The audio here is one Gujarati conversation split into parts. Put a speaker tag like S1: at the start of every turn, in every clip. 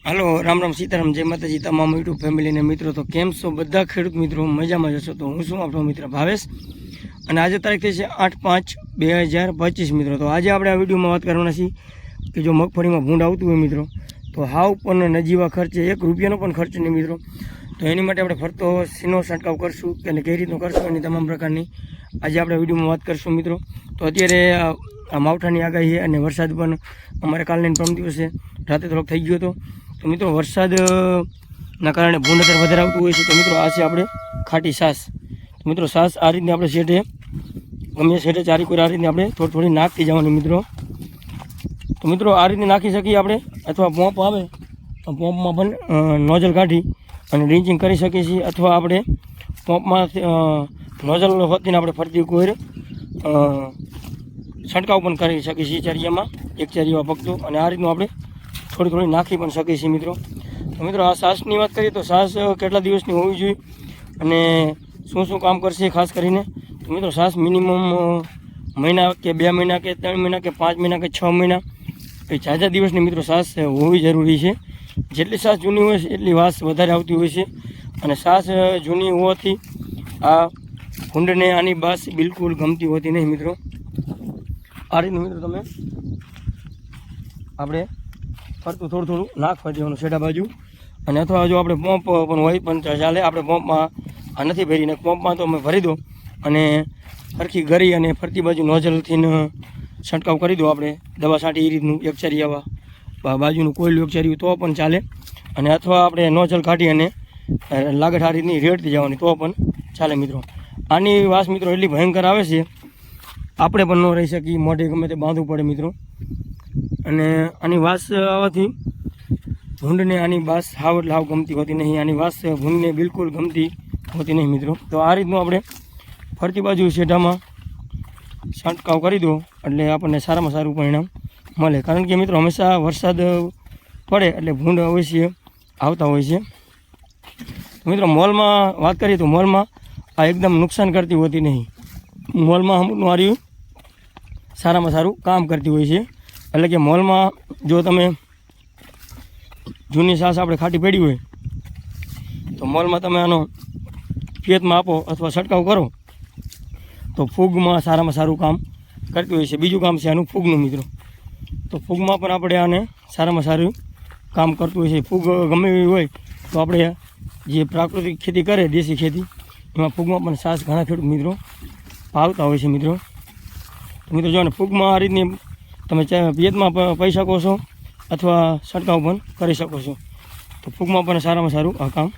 S1: હાલો, રામ રામ સીતારામ, જય માતાજી, તમામ યુટ્યુબ ફેમિલીને મિત્રો, તો કેમ છો? બધા ખેડૂત મિત્રો, મજામાં જશો તો હું છું આપણો મિત્ર ભાવેશ. અને આજે તારીખ થઈ છે આઠ પાંચ બે હજાર પચીસ, મિત્રો. તો આજે આપણે આ વિડીયોમાં વાત કરવાના છીએ કે જો મગફળીમાં ભૂંડ આવતું હોય, મિત્રો, તો હાવ પણ નજીવા ખર્ચે, એક રૂપિયાનો પણ ખર્ચ નહીં, મિત્રો. તો એની માટે આપણે ફરતો સીનો છંટકાવ કરશું કે કઈ રીતનો કરશું એની તમામ પ્રકારની આજે આપણે વિડીયોમાં વાત કરશું, મિત્રો. તો અત્યારે માવઠાની આગાહી અને વરસાદ પણ અમારે કાલની પ્રમ દિવસે રાતે થોડોક થઈ ગયો હતો. તો મિત્રો વરસાદના કારણે ભૂંડ અત્યારે વધારે આવતું હોય છે, તો મિત્રો આ છે આપણે ખાટી સાસ. તો મિત્રો સાસ આ રીતની આપણે શેઠે, ગમે શેઠે ચારી કોઈ આ રીતની આપણે થોડી થોડી નાખતી જવાની મિત્રો. તો મિત્રો આ રીતે નાખી શકીએ આપણે, અથવા પોંપ આવે, તો પોંપમાં પણ નોઝલ કાઢી અને ડ્રિંચિંગ કરી શકીએ છીએ, અથવા આપણે પોંપમાં નોઝલ હોતીને આપણે ફરતી કોઈ છંટકાવ પણ કરી શકીએ છીએ ચરિયામાં, એક ચરિયામાં પગતું અને આ રીતનું આપણે થોડી થોડી નાખી પણ શકીએ છીએ મિત્રો. તો મિત્રો, આ સાસની વાત કરીએ તો સાસ કેટલા દિવસની હોવી જોઈએ અને શું શું કામ કરશે ખાસ કરીને? તો મિત્રો, સાસ મિનિમમ મહિના કે બે મહિના કે ત્રણ મહિના કે પાંચ મહિના કે છ મહિના એ ઝાઝા દિવસની મિત્રો સાસ હોવી જરૂરી છે. જેટલી સાસ જૂની હોય છે, એટલી વાસ વધારે આવતી હોય છે. અને સાસ જૂની હોવાથી આ ભૂંડને આની બાસ બિલકુલ ગમતી હોતી નહીં મિત્રો. આ રીતનું મિત્રો તમે આપણે ફરતું થોડું થોડું નાખવા દેવાનું છેડા બાજુ. અને અથવા જો આપણે પંપ પણ હોય પણ ચાલે, આપણે પંપમાં આ નથી ભરીને પંપમાં તો અમે ભરી દો અને ફરખી ગરી અને ફરતી બાજુ નોઝલથી છંટકાવ કરી દો આપણે. દવા છાંટી એ રીતનું એક આવા. બાજુનું કોયલું એક ચરિયું તો પણ ચાલે. અને અથવા આપણે નોઝલ કાઢી અને લાગઠ આ રીતની રેડતી જવાની તો પણ ચાલે મિત્રો. આની વાસ મિત્રો એટલી ભયંકર આવે છે. આપણે પણ ન રહી શકીએ, મોઢે ગમે તે બાંધવું પડે મિત્રો. અને આની વાસ આવવાથી ભૂંડને આની વાસ હાવ એટલે હાવ ગમતી હોતી નહીં. આની વાસ ભૂંડને બિલકુલ ગમતી હોતી નહીં મિત્રો. તો આ રીતનું આપણે ફરતી બાજુ શેઢામાં છંટકાવ કરી દો એટલે આપણને સારામાં સારું પરિણામ મળે. કારણ કે મિત્રો હંમેશા વરસાદ પડે એટલે ભૂંડ અવશ્ય આવતા હોય છે. મિત્રો મોલમાં વાત કરીએ તો મોલમાં આ એકદમ નુકસાન કરતી હોતી નહીં. મોલમાં અમુકનું આર્યું સારામાં સારું કામ કરતી હોય છે. એટલે કે મોલમાં જો તમે જૂની સાસ આપણે ખાટી પડી હોય, તો મોલમાં તમે આનો ખેતમાં આપો અથવા છંટકાવ કરો. તો ફૂગમાં સારામાં સારું કામ કરતું હોય છે. બીજું કામ છે આનું ફૂગનું મિત્રો. તો ફૂગમાં પણ આપણે આને સારામાં સારું કામ કરતું હોય છે. ફૂગ ગમે એવી હોય, તો આપણે જે પ્રાકૃતિક ખેતી કરે, દેશી ખેતી, એમાં ફૂગમાં પણ સાસ ઘણા ખેડૂત મિત્રો પાવતા હોય છે મિત્રો. મિત્રો જો ફૂગમાં આ રીતની તમે ચા- પિયતમાં પણ પી શકો છો અથવા છંટકાવ પણ કરી શકો છો. તો ફૂગમાં પણ સારામાં સારું આ કામ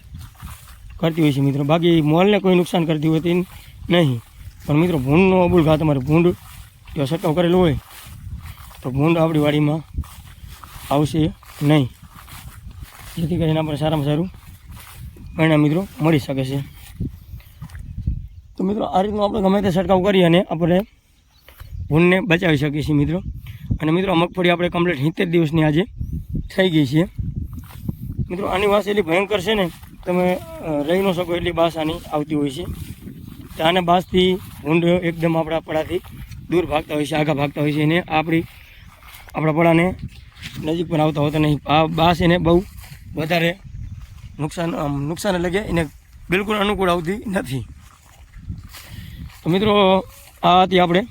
S1: કરતી હોય છે મિત્રો. બાકી મોલને કોઈ નુકસાન કરતી હોય નહીં. પણ મિત્રો, ભૂંડનો અબુલ ઘા, તમારે ભૂંડ જો છંટકાવ કરેલો હોય, તો ભૂંડ આપણી વાડીમાં આવશે નહીં. જેથી કરીને આપણે સારામાં સારું પરિણામ મિત્રો મળી શકે છે. તો મિત્રો, આ રીતનું આપણે ગમે તે છંટકાવ કરી અને આપણે ભૂંડને બચાવી શકીએ છીએ મિત્રો. અને મિત્રો મગફળી આપણે કમ્પ્લીટ સિત્તેર દિવસની આજે થઈ ગઈ છે. મિત્રો, આની વાસ એટલી ભયંકર છે ને, તમે રહી ન શકો એટલી બાસ આની આવતી હોય છે. તો આને બાસથી ભૂંડ એકદમ આપણા પડાથી દૂર ભાગતા હોય છે આગા ભાગતા હોય છે. એને આપણી, આપણા પડાને નજીક પણ આવતા હોતા નહીં. આ બાસ એને બહુ વધારે નુકસાન નુકસાન એટલે એને બિલકુલ અનુકૂળ આવતી નથી. તો મિત્રો, આ હતી આપણે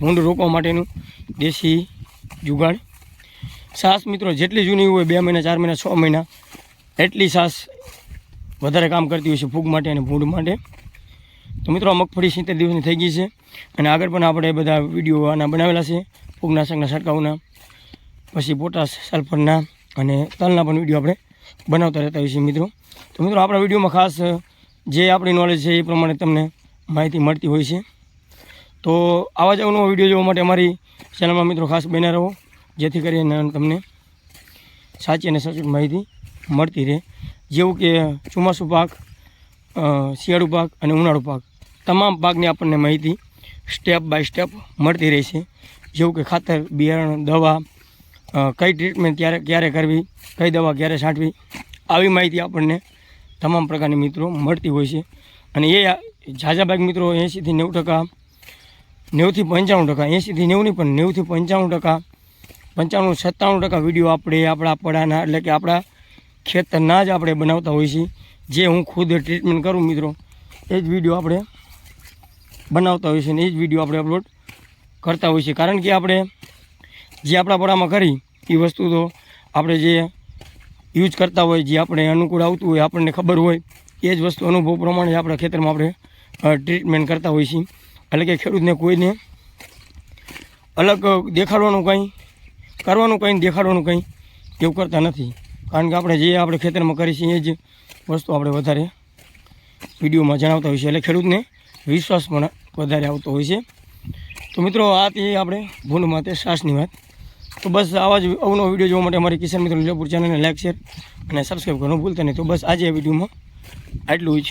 S1: ભૂંડ રોકવા માટેનું દેશી જુગાડ. સાસ મિત્રો, જેટલી જૂની હોય બે મહિના, ચાર મહિના, છ મહિના, એટલી સાસ વધારે કામ કરતી હોય છે ફૂગ માટે અને ભૂંડ માટે. તો મિત્રો, આ મગફળી સિત્તેર દિવસની થઈ ગઈ છે અને આગળ પણ આપણે બધા વીડિયો આના બનાવેલા છે ફૂગનાશકના, છંટકાવના, પછી પોટાશ સલ્ફરના અને તલના પણ વીડિયો આપણે બનાવતા રહેતા હોઈએ છીએ મિત્રો. તો મિત્રો, આપણા વિડીયોમાં ખાસ જે આપણી નોલેજ છે એ પ્રમાણે તમને માહિતી મળતી હોય છે. તો આવા જ અવનવો વીડિયો જોવા માટે અમારી ચેનલમાં મિત્રો ખાસ બન્યા રહો. જેથી કરીને તમને સાચી અને સચોટ માહિતી મળતી રહે. જેવું કે ચોમાસું પાક શિયાળુ પાક અને ઉનાળુ પાક. તમામ પાકની આપણને માહિતી સ્ટેપ બાય સ્ટેપ મળતી રહે છે. જેવું કે ખાતર, બિયારણ, દવા કઈ ટ્રીટમેન્ટ ક્યારે ક્યારે કરવી, કઈ દવા ક્યારે છાંટવી, આવી માહિતી આપણને તમામ પ્રકારની મિત્રો મળતી હોય છે. અને એ ઝાઝા ભાગ મિત્રો એંશીથી નેવું ટકા નેવુંથી પંચાણું ટકા, એંશીથી નેવું પણ નેવુંથી પંચાણું ટકા, પંચાણું સત્તાણું ટકા વીડિયો આપણે, આપણા પડાના, એટલે કે આપણા ખેતરના જ આપણે બનાવતા હોઈએ છીએ. જે હું ખુદ ટ્રીટમેન્ટ કરું મિત્રો, એ જ વીડિયો આપણે બનાવતા હોઈએ છીએ અને એ જ વીડિયો આપણે અપલોડ કરતા હોઈએ છીએ. કારણ કે આપણે જે આપણા પડામાં કરી, એ વસ્તુ તો આપણે જે યુઝ કરતા હોય, જે આપણે અનુકૂળ આવતું હોય, આપણને ખબર હોય, એ જ વસ્તુ અનુભવ પ્રમાણે આપણા ખેતરમાં આપણે ટ્રીટમેન્ટ કરતા હોઈએ છીએ. એટલે કે ખેડૂતને કોઈને અલગ દેખાડવાનું કંઈ, કરવાનું કંઈ દેખાડવાનું કંઈ એવું કરતા નથી. કારણ કે આપણે જે આપણે ખેતરમાં કરીએ છીએ એ જ વસ્તુ આપણે વધારે વિડીયોમાં જણાવતા હોઈએ છીએ. એટલે ખેડૂતને વિશ્વાસ પણ વધારે આવતો હોય છે. તો મિત્રો, આ તે આપણે ભૂંડ માટે શ્વાસની વાત. તો બસ આવા જ અવનો વીડિયો જોવા માટે અમારી કિસાન મિત્રો લીલાપુર ચેનલને લાઈક શેર અને સબસ્ક્રાઈબ કરવાનું ભૂલતા નહીં. તો બસ આજે આ વિડીયોમાં આટલું જ.